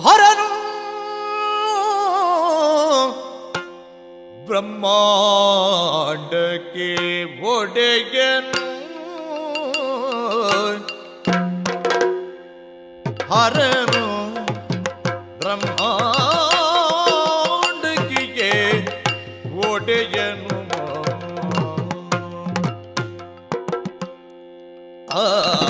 ಹರನು. ಬ್ರಹ್ಮಾಂಡಕ್ಕೆ ಒಡೆಯನು. ಹರನು ಬ್ರಹ್ಮಾಂಡಕ್ಕೆ ಒಡೆಯನು. ಆ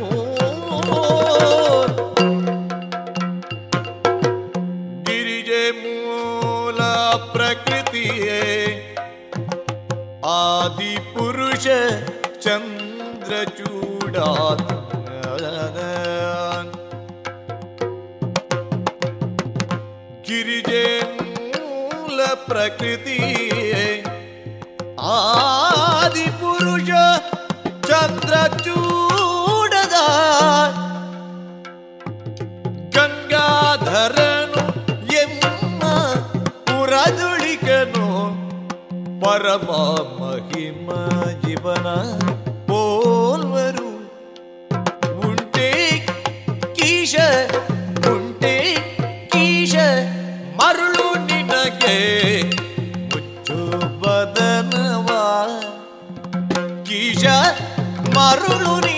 दिए आदि पुरुष चंद्र चूड़ा प्रकृति आदि पुरुष चंद्रचूड़ சிவனடிக்கனோ பரமா மகிம ஜீவன போல் வரும். உண்டே கீஷ உண்டே கீஷ மருளு நினகே முச்சு பதனவா கீஷ மருளு நீ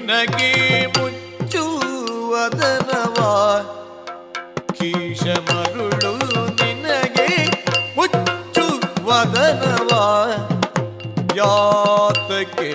ನಿನಗೆ ಮುಚ್ಚುವದನವಾ ಕೀಶ ಮರುಳು ನಿನಗೆ ಮುಚ್ಚುವದನವಾ ಯಾತಕ್ಕೆ